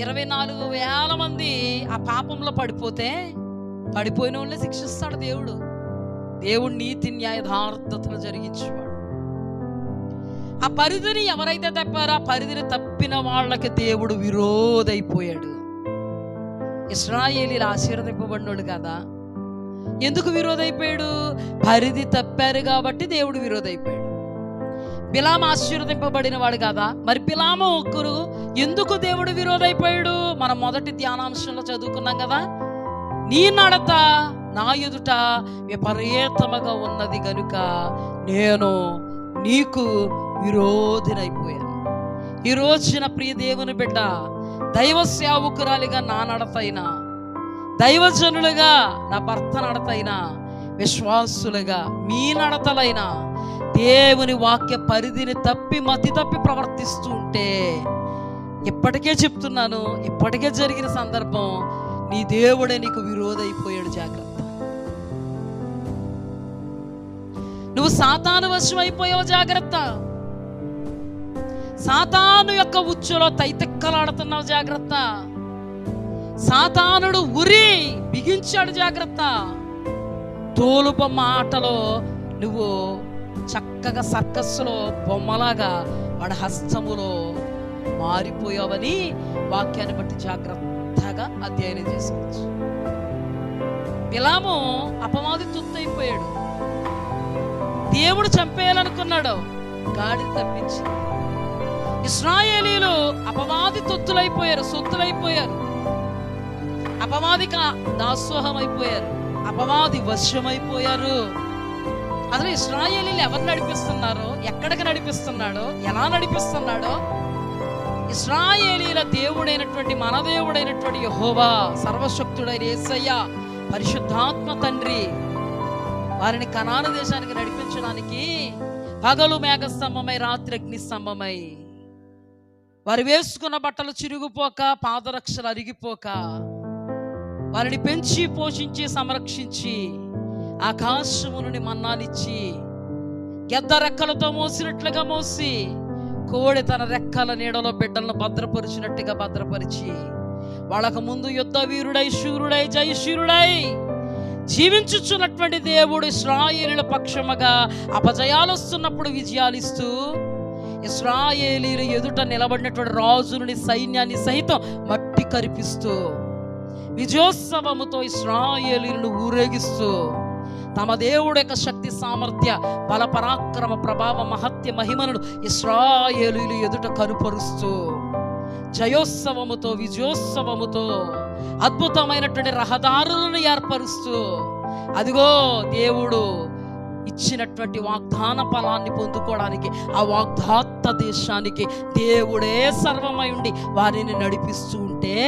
ఇరవై నాలుగు వేల మంది ఆ పాపంలో పడిపోతే పడిపోయిన వాళ్ళని శిక్షిస్తాడు దేవుడు. దేవుడు నీతి న్యాయధార్థతలు జరిగించేవాడు. ఆ పరిధిని ఎవరైతే తప్పారో ఆ పరిధిని తప్పిన వాళ్ళకి దేవుడు విరోధైపోయాడు. ఇస్రాయేలీలు ఆశీర్వదింపబడినోడు కదా. ఎందుకు విరోధైపోయాడు? పరిధి తప్పారు కాబట్టి దేవుడు విరోధైపోయాడు. బిలాం ఆశీర్వదింపబడిన వాడు కదా? మరి బిలాము ఒక్కరు ఎందుకు దేవుడు విరోధైపోయాడు? మనం మొదటి ధ్యానాంశంలో చదువుకున్నాం కదా. నీ నడత నా ఎదుట విపరీతముగా ఉన్నది గనుక నేను నీకు విరోధినైపోయాను. ఈ రోజున ప్రియ దేవుని బిడ్డ దైవ సేవకురాలిగా నా నడతైనా దైవజనులుగా నా భర్త నడతైనా విశ్వాసులుగా మీ నడతలైనా దేవుని వాక్య పరిధిని తప్పి మతి తప్పి ప్రవర్తిస్తూ ఉంటే ఇప్పటికే చెప్తున్నాను ఇప్పటికే జరిగిన సందర్భం నీ దేవుడే నీకు విరోధైపోయాడు జాగ్రత్త. నువ్వు సాతాను వశం అయిపోయావు జాగ్రత్త. సాతాను యొక్క ఉచ్చులో తైతెక్కలాడుతున్నావు జాగ్రత్త. సాతానుడు ఉరి బిగించాడు జాగ్రత్త. తోలుప మాటలో నువ్వు చక్కగా సర్కస్లో బొమ్మలాగా వాడి హస్తములో మారిపోయావని వాక్యాన్ని బట్టి జాగ్రత్తగా అధ్యయనం చేసుకోవచ్చు. బిలాము అపవాది తుత్తైపోయాడు. దేవుడు చంపేయాలనుకున్నాడు. గాడి తప్పించి ఇస్రాయేలీలు అపవాది తొత్తులైపోయారు సొత్తులైపోయారు. అపవాదిక దాసోహం అయిపోయారు అపవాది వశ్యమైపోయారు. అసలు ఇస్రాయేలీలు ఎవరు నడిపిస్తున్నారో ఎక్కడికి నడిపిస్తున్నాడో ఎలా నడిపిస్తున్నాడో? ఇస్రాయేలీల దేవుడైనటువంటి మన దేవుడైనటువంటి యహోవా సర్వశక్తుడైన ఏసయ్య పరిశుద్ధాత్మ తండ్రి వారిని కనాన దేశానికి నడిపించడానికి పగలు మేఘస్తంభమై రాత్రి అగ్ని స్తంభమై వారు వేసుకున్న బట్టలు చిరిగిపోక పాదరక్షలు అరిగిపోక వారిని పెంచి పోషించి సంరక్షించి ఆకాశము నుండి మన్నానిచ్చి గెద్ద రెక్కలతో మోసినట్లుగా మోసి కోడి తన రెక్కల నీడలో బిడ్డలను భద్రపరిచినట్టుగా భద్రపరిచి వాళ్ళకు ముందు యుద్ధ వీరుడై శూరుడై జయశూరుడై జీవించుచున్నటువంటి దేవుడు ఇస్రాయేలీల పక్షముగా అపజయాలు వస్తున్నప్పుడు విజయాలిస్తూ ఇస్రాయేలీలు ఎదుట నిలబడినటువంటి రాజునుని సైన్యాన్ని సైతం మట్టి కరిపిస్తూ విజయోత్సవముతో ఇస్రాయేలీలను ఊరేగిస్తూ తమ దేవుడు యొక్క శక్తి సామర్థ్య బలపరాక్రమ ప్రభావ మహత్య మహిమను ఇస్రాయేలీలు ఎదుట కనుపరుస్తూ జయోత్సవముతో విజయోత్సవముతో అద్భుతమైనటువంటి రహదారులను ఏర్పరుస్తూ అదిగో దేవుడు ఇచ్చినటువంటి వాగ్దాన ఫలాన్ని పొందుకోవడానికి ఆ వాగ్దాత్త దేశానికి దేవుడే సర్వమై ఉండి వారిని నడిపిస్తూ ఉంటే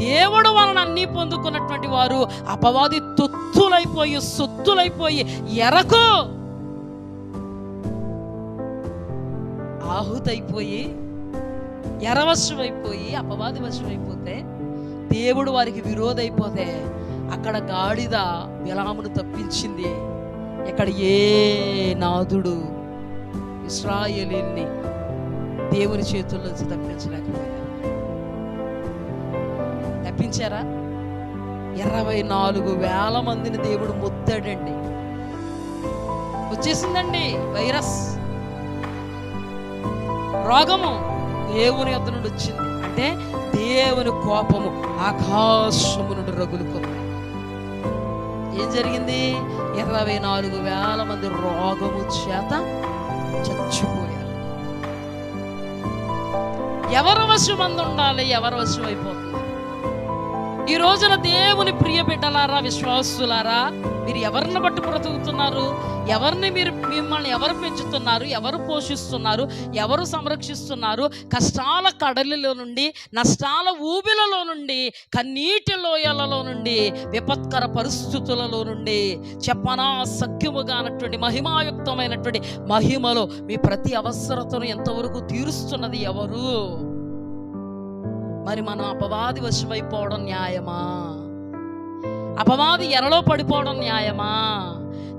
దేవుడు వలన అన్నీ పొందుకున్నటువంటి వారు అపవాది తొత్తులైపోయి సొత్తులైపోయి ఎరకు ఆహుతైపోయి ఎరవశమైపోయి అపవాది వశమైపోతే దేవుడు వారికి విరోధైపోతే అక్కడ గాడిద విలామును తప్పించింది. ఇక్కడ ఏ నాదుడు ఇస్రాయేలీల్ని దేవుని చేతుల్లోంచి తప్పించలేకపోయాడు. తప్పించారా? ఇరవై నాలుగు వేల మందిని దేవుడు మొత్తాడండి. వచ్చేసిందండి వైరస్. రోగము దేవుని యొద్ద నుండి వచ్చింది. అంటే దేవుని కోపము ఆకాశము నుండి రగులుకుంది. ఏం జరిగింది? ఇరవై నాలుగు వేల మంది రోగము చేత చచ్చిపోయారు. ఎవరి వశం అందు ఉండాలి? ఎవరి వశం అయిపోతుంది? ఈ రోజున దేవుని ప్రియ బిడ్డలారా విశ్వాసులారా మీరు ఎవరిని బట్టి బ్రతుకుతున్నారు? ఎవరిని మీరు మిమ్మల్ని ఎవరు పెంచుతున్నారు? ఎవరు పోషిస్తున్నారు? ఎవరు సంరక్షిస్తున్నారు? కష్టాల కడలిలో నుండి నష్టాల ఊబిలలో నుండి కన్నీటి లోయలలో నుండి విపత్కర పరిస్థితులలో నుండి చెప్పనా సఖ్యముగానటువంటి మహిమాయుక్తమైనటువంటి మహిమలో మీ ప్రతి అవసరతను ఎంతవరకు తీరుస్తున్నది ఎవరు? మరి మనం అపవాది వశమైపోవడం న్యాయమా? అపవాది ఎరలో పడిపోవడం న్యాయమా?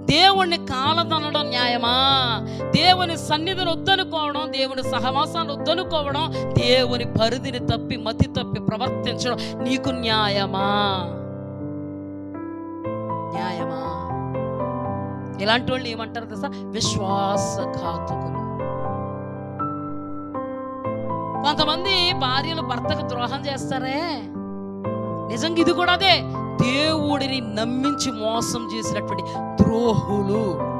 దేవుణ్ణి కాలదనడం న్యాయమా? దేవుని సన్నిధిని వద్దనుకోవడం దేవుని సహవాసాన్ని వద్దనుకోవడం దేవుని పరిధిని తప్పి మతి తప్పి ప్రవర్తించడం నీకు న్యాయమా? న్యాయమా? ఇలాంటి వాళ్ళు ఏమంటారు తెలుసా? విశ్వాసఘాతకులు. కొంతమంది భార్యలు భర్తకు ద్రోహం చేస్తారే? నిజంగా ఇది కూడా అదే. దేవుడిని నమ్మించి మోసం చేసినటువంటి ద్రోహులు.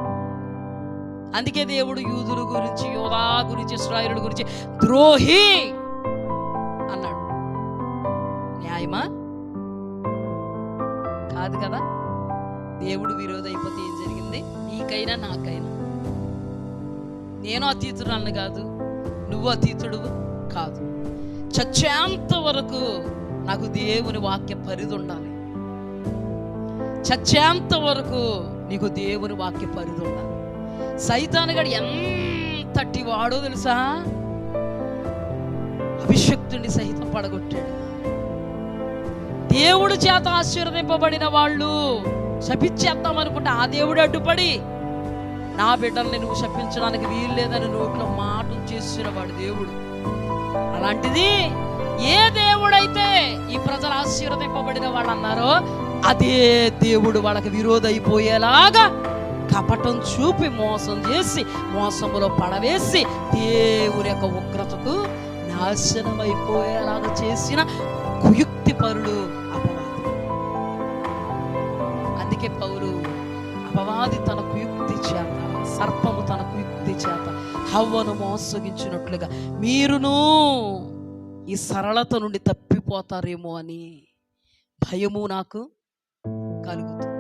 అందుకే దేవుడు యూదుల గురించి యోధా గురించి ఇస్రాయేలుల గురించి ద్రోహి అన్నాడు. న్యాయమా? కాదు కదా? దేవుడు విరోధ అయిపోతే ఏం జరిగింది? నీకైనా నాకైనా. నేను అతీతురాలను కాదు. నువ్వు అతీతుడువు. కాదు. చచ్చేంత వరకు నాకు దేవుని వాక్య పరిధి ఉండాలి చచ్చేంత వరకు నీకు దేవుని వాక్య పరిధి ఉండాలి సైతానుగడు ఎంతటి వాడో తెలుసా? అభిషక్తుని సహితం పడగొట్టాడు. దేవుడు చేత ఆశీర్వదింపబడిన వాళ్ళు శపించేద్దాం అనుకుంటే ఆ దేవుడు అడ్డుపడి నా బిడ్డల్ని నువ్వు శపించడానికి వీలు లేదని నోట్లో మాట చేసిన వాడు దేవుడు. అలాంటిది ఏ దేవుడైతే ఈ ప్రజలు ఆశీర్వదింపబడిన వాళ్ళు అన్నారో అదే దేవుడు వాళ్ళకి విరోధ అయిపోయేలాగా కపటం చూపి మోసం చేసి మోసములో పడవేసి దేవుని యొక్క ఉగ్రతకు నాశనం అయిపోయేలాగా చేసిన కుయుక్తి పరుడు అపవాది. అందుకే పౌరు అపవాది తన కుయుక్తి చేత హవ్వను మోసగించినట్లుగా మీరును ఈ సరళత నుండి తప్పిపోతారేమో అని భయము నాకు కలుగుతుంది.